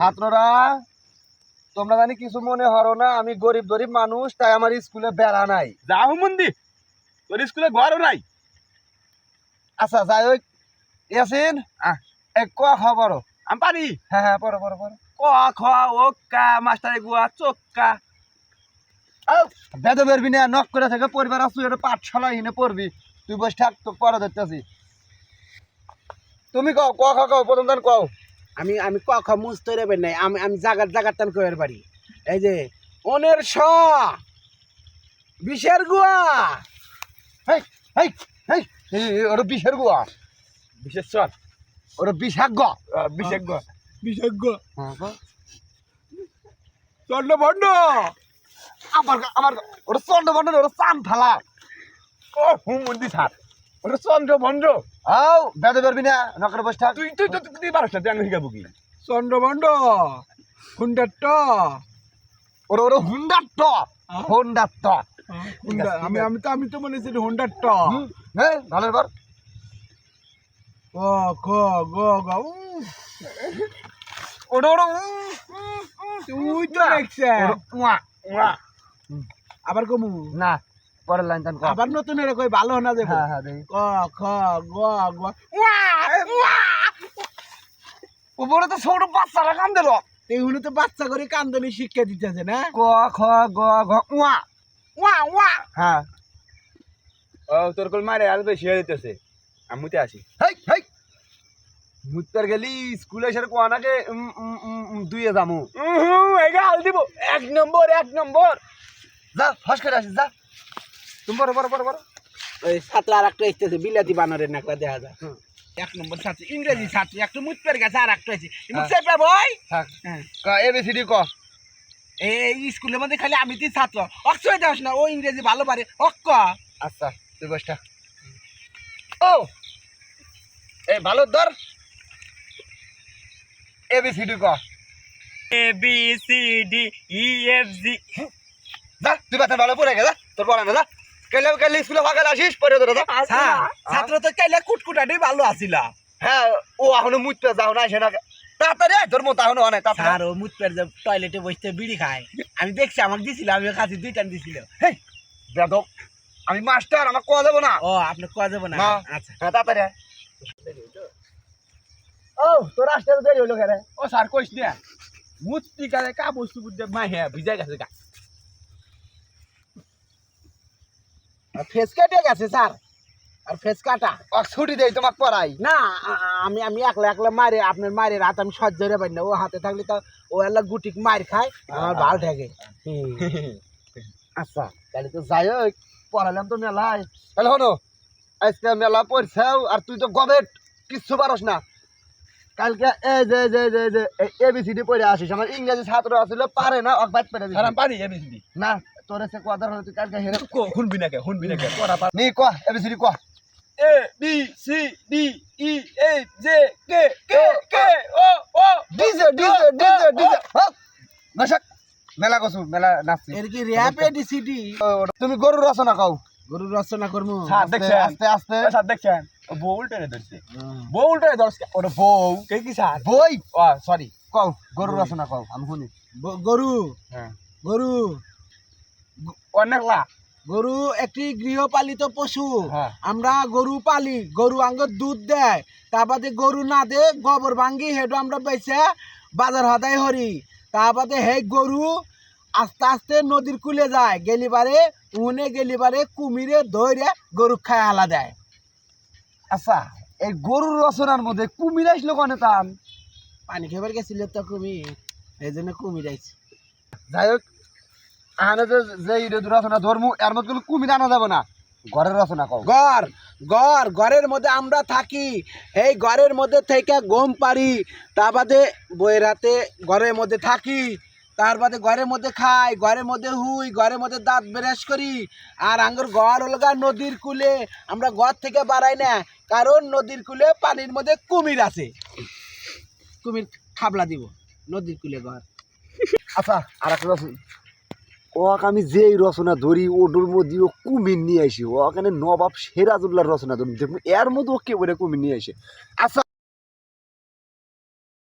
ছাত্ররা তোমরা জানি কিছু মনে হরো না আমি গরিব গরিব মানুষ তাই আমার স্কুলে বেড়া নাই। যাও মন্দি তোর স্কুলে ঘরও নাই। আচ্ছা যাই হোক ইয়াসিন। এক ক খবর আমি পারি। হ্যাঁ হ্যাঁ পড়ো পড়ো পড়ো। ক খ ও মাস্টারে গুয়া চোক্কা। বেদ বেরবি না নক করে থেকে পরিবার আসু এটা পাঠশালা হিনে পড়বি। তুই বসে থাক তো পরে দেখতেছি। তুমি কও ক খ কও প্রথম দান কও। আমি আমি ক খ মুজ তৈরি নাই। আমি আমি জাগার জাগার টান কইবার পারি এই যে অনের স বিশের গুয়া। হেই ওটা বিশের গুয়া। বিশেষ ওটা বিশাগ্য বিশেষ গুয়া। বিশেজ্ঞ হ্যাঁ, কও। চন্ড ভণ্ড আমার আমার ওটা চন্ড বন্ড ওটা চান ফালা ও হুম মন্দি সার ওটা চন্দ্র ভণ্ড। আও বেদ বেরবি না নকরে বসে থাক। তুই তুই তুই তুই পারছ না আমি শিখাবো কি? চন্দ্রমণ্ড হুন্ডার ট ওটা ওটা হুন্ডার ট হুন্ডার ট হুন্ডা আমি আমি তো আমি তো মনে হচ্ছে হুন্ডার ট হ্যাঁ ভালো এবার ক গ গ তুই তো দেখছে আবার কমু। না পরের লাইন কর আবার নতুন এর কই ভালো না দেবো? হ্যাঁ হ্যাঁ দেখি। ক খ গ গ। উপরে তো ছোট বাচ্চারা কান দিল এগুলো তো বাচ্চা করে কান্দনি শিক্ষা দিতেছে না? ক খ গ ঘ উয়া। ওয়া ওয়া হ্যাঁ। ও তোর কল মারে আর বেশি হয়ে দিতেছে আমি মুতে আসি। হেই হেই। মুত্তার গেলি স্কুলে এসে কোয়ানাকে দুইয়ে যামু। এগা হাল দিব। এক নম্বর এক নম্বর। যা ফস করে আসিস যা। তুমি বড় বড় বড় বড়। ওই ছাত্র আর একটা এসতেছে বিলাতি বানরের নাকলা দেখা যায়। এক নম্বর ছাত্র ইংরেজি ছাত্র একটা মুতপের গেছে আর একটা আছে হ্যাঁ। চেপে বই? থাক। হ্যাঁ। ক এবিসিডি ক। এই স্কুলের মধ্যে খালি আমি তুই ছাত্র। অক্ষয় দাস না ও ইংরেজি ভালো পারে। অক্ক আচ্ছা তুই বসটা ও! এই ভালো ধর। এবিসিডি ক। A B C D E F G. যা তুই বাতা ভালো পড়ে গে যা তোর পড়া না যা। কেলে কেলে স্কুলে ফাঁকা আসিস পরে ধরে যা। হ্যাঁ। ছাত্র তো কাইলে কুটকুটাটি ভালো আছিল। হ্যাঁ ও এখনও মুততে যাও না সেনা তাড়াতাড়ি মতো এখনও অনেক স্যার ও মুতপের যে টয়লেটে বসতে বিড়ি খায়। আমি দেখছি আমাকে দিছিল আমি কাছে দুই টান দিছিল বেদব আমি মাস্টার আমার কোয়া যাব না? ও আপনি কোয়া যাব না। আচ্ছা। হ্যাঁ তাড়াতাড়ি ও তোর আসতে দেরি হলো কেন? ও স্যার কইস না। মুতি কালে কা বস্তু বুদ্ধে মা হ্যাঁ ভিজা গেছে গা। ফেস কেটে গেছে স্যার। আর ফেস কাটা। ও ছুটি দেই তোমাকে পড়াই। না আমি আমি একলা একলা মারে আপনার মায়ের হাত আমি সহ্য পারি না। ও হাতে থাকলে তো ও এলা গুটিক মার খায় আমার ভালো থাকে আচ্ছা তাহলে তো যাই হোক পড়ালাম তো মেলায়। তাহলে হনো আজকে মেলা পড়ছাও আর তুই তো গবেট কিচ্ছু পারস না। কালকে এই যে যে যে যে এবিসিডি পড়ে আসিস। আমার ইংরেজি ছাত্র আসলে পারে না অকবাদ পেরে আমি পারি এ বি সি ডি না তোর এসে কথা হলে তুই কালকে হেরে শুনবি না কে শুনবি না কে? পড়া পার নি ক এবিসিডি ক A B C D E H J K K K O O DJ DJ DJ DJ নশক মেলা কসু মেলা নাচছি। এর কি র্যাপ এডিসিডি ও, ওটা- তুমি গরু রচনা কও। গরু রচনা করব স্যার আস্তে, দেখছেন? আস্তে আস্তে। স্যার দেখছেন? ও বউ উল্টে ধরছে। বউ উল্টে ধরছে। ওটা বউ কে কি স্যার? বই? ও সরি কও গরু রচনা কও আমি শুনি। গরু। হ্যাঁ। গরু। অনেক লা গরু একটি গৃহপালিত পশু। হ্যাঁ। আমরা গরু পালি গরু আঙ্গ দুধ দেয়। তা বাদে গরু না দে গোবর ভাঙ্গি হেডু আমরা বেচে বাজার হদাই হরি। তা বাদে হে গরু আস্তে আস্তে নদীর কুলে যায়। গেলিবারে উনে গেলিবারে কুমিরে ধরে গরু খায় হালা দেয়। আচ্ছা এই গরুর রচনার মধ্যে কুমির আসলো কনে তান? পানি খেবার গেছিল তো কুমির এই জন্য কুমির আইছে। যাই হোক আনে যে যে ইরে রচনা ধর্ম এর মধ্যে কোনো কুমির আনা যাবে না। ঘরের রচনা কও? ঘর ঘর ঘরের মধ্যে আমরা থাকি। এই ঘরের মধ্যে থেকে গম পারি তা বাদে বইয়ের হাতে ঘরের মধ্যে থাকি। তার বাদে ঘরের মধ্যে খাই ঘরের মধ্যে হুই ঘরের মধ্যে দাঁত ব্রাশ করি। আর আঙ্গুর ঘর অলগা নদীর কুলে। আমরা ঘর থেকে বাড়াই না কারণ নদীর কুলে পানির মধ্যে কুমির আছে। কুমির খাবলা দিব নদীর কুলে ঘর। আচ্ছা আর একটা ওক আমি যেই রচনা ধরি ও মধ্যে ও কুমির নিয়ে আসি ওখানে নবাব সেরাজুল্লাহ রচনা ধরি দেখুন, এর মধ্যে ও কে বলে কুমির নিয়ে আসে আচ্ছা